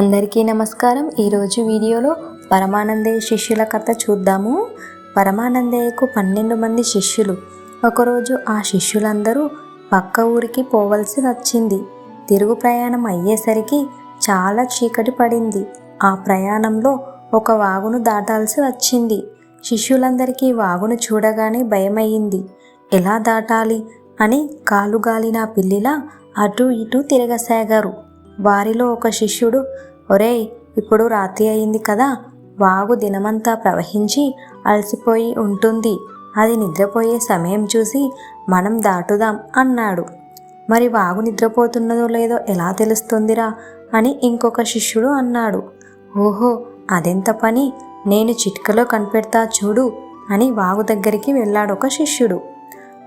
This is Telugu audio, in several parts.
అందరికీ నమస్కారం. ఈరోజు వీడియోలో పరమానందయ్య శిష్యుల కథ చూద్దాము. పరమానందయ్యకు పన్నెండు మంది శిష్యులు. ఒకరోజు ఆ శిష్యులందరూ పక్క ఊరికి పోవలసి వచ్చింది. తిరుగు ప్రయాణం అయ్యేసరికి చాలా చీకటి పడింది. ఆ ప్రయాణంలో ఒక వాగును దాటాల్సి వచ్చింది. శిష్యులందరికీ వాగును చూడగానే భయమయ్యింది. ఎలా దాటాలి అని కాలుగాలిన పిల్లిలా అటు ఇటు తిరగసాగారు. వారిలో ఒక శిష్యుడు ఒరేయ్ ఇప్పుడు రాత్రి అయింది కదా వాగు దినమంతా ప్రవహించి అలసిపోయి ఉంటుంది. అది నిద్రపోయే సమయం చూసి మనం దాటుదాం అన్నాడు. మరి వాగు నిద్రపోతున్నదో లేదో ఎలా తెలుస్తుందిరా? అని ఇంకొక శిష్యుడు అన్నాడు. ఓహో అదెంత పని? నేను చిట్కలో కనిపెడతా చూడు అని వాగు దగ్గరికి వెళ్ళాడు ఒక శిష్యుడు.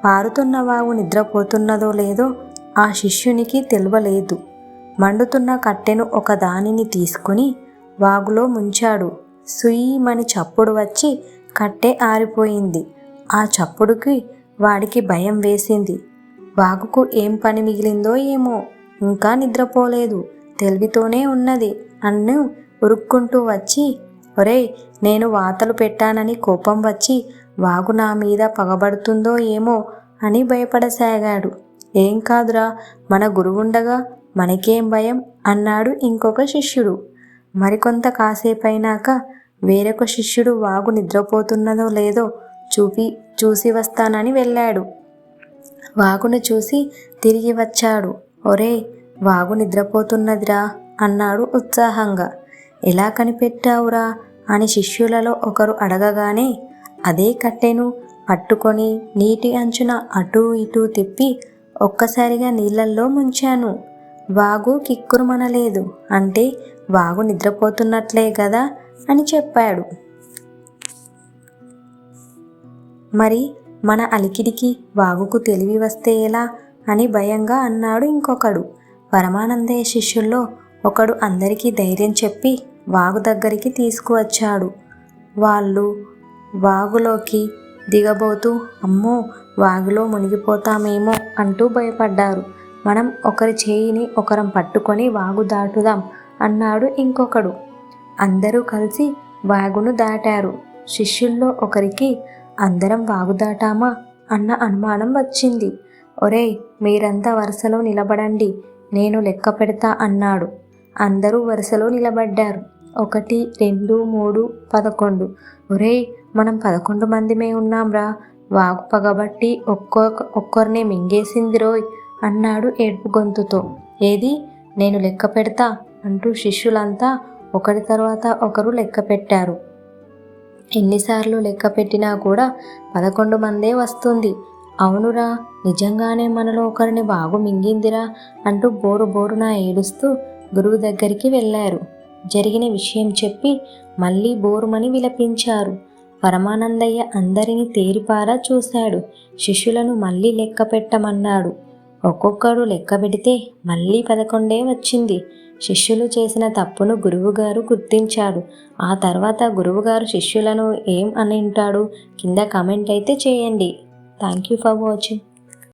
పారుతున్న వాగు నిద్రపోతున్నదో లేదో ఆ శిష్యునికి తెలియలేదు మండుతున్న కట్టెను ఒక దానిని తీసుకుని వాగులో ముంచాడు. సుయీమని చప్పుడు వచ్చి కట్టె ఆరిపోయింది. ఆ చప్పుడుకి వాడికి భయం వేసింది. వాగుకు ఏం పని మిగిలిందో ఏమో ఇంకా నిద్రపోలేదు. తెలివితోనే ఉన్నది అన్ను ఉరుక్కుంటూ వచ్చి ఒరేయ్ నేను వాతలు పెట్టానని కోపం వచ్చి వాగు నా మీద పగబడుతుందో ఏమో అని భయపడసాగాడు. ఏం కాదురా మన గురువుండగా మనకేం భయం? అన్నాడు ఇంకొక శిష్యుడు. మరికొంత కాసేపైనాక వేరొక శిష్యుడు వాగు నిద్రపోతున్నదో లేదో చూపి చూసి వస్తానని వెళ్ళాడు. వాగును చూసి తిరిగి వచ్చాడు. ఒరే వాగు నిద్రపోతున్నదిరా అన్నాడు ఉత్సాహంగా. ఎలా కనిపెట్టావురా? అని శిష్యులలో ఒకరు అడగగానే అదే కట్టెను పట్టుకొని నీటి అంచున అటూ ఇటూ తిప్పి ఒక్కసారిగా నీళ్ళల్లో ముంచాను. వాగు కిక్కురుమనలేదు అంటే వాగు నిద్రపోతున్నట్లే కదా అని చెప్పాడు. మరి మన అలికిడికి వాగుకు తెలివి వస్తే ఎలా? అని భయంగా అన్నాడు ఇంకొకడు. పరమానందయ్య శిష్యుల్లో ఒకడు అందరికీ ధైర్యం చెప్పి వాగు దగ్గరికి తీసుకువచ్చాడు. వాళ్ళు వాగులోకి దిగబోతూ అమ్మో వాగులో మునిగిపోతామేమో అంటూ భయపడ్డారు. మనం ఒకరి చేయిని ఒకరం పట్టుకొని వాగు దాటుదాం అన్నాడు ఇంకొకడు. అందరూ కలిసి వాగును దాటారు. శిష్యుల్లో ఒకరికి అందరం వాగు దాటామా? అన్న అనుమానం వచ్చింది. ఒరేయ్ మీరంతా వరుసలో నిలబడండి నేను లెక్క పెడతా అన్నాడు. అందరూ వరుసలో నిలబడ్డారు. ఒకటి రెండు మూడు పదకొండు. ఒరేయ్ మనం పదకొండు మందిమే ఉన్నాంరా. వాగు పగబట్టి ఒక్కొక్క ఒక్కరిని మింగేసింది రోయ్. అన్నాడు ఏడుపు గొంతుతో. ఏది? నేను లెక్క పెడతా? అంటూ శిష్యులంతా ఒకరి తర్వాత ఒకరు లెక్క పెట్టారు. ఎన్నిసార్లు లెక్క పెట్టినా కూడా పదకొండు మందే వస్తుంది. అవునురా నిజంగానే మనలో ఒకరిని బాగు మింగిందిరా అంటూ బోరు బోరున ఏడుస్తూ గురువు దగ్గరికి వెళ్ళారు. జరిగిన విషయం చెప్పి మళ్ళీ బోరుమని విలపించారు. పరమానందయ్య అందరినీ తేరిపారా చూశాడు. శిష్యులను మళ్ళీ లెక్క పెట్టమన్నాడు. ఒక్కొక్కడు లెక్క పెడితే మళ్ళీ పదకొండే వచ్చింది. శిష్యులు చేసిన తప్పును గురువుగారు గుర్తించాడు ఆ తర్వాత గురువుగారు శిష్యులను ఏం అని అంటాడు? కింద కామెంట్ అయితే చేయండి. Thank you for watching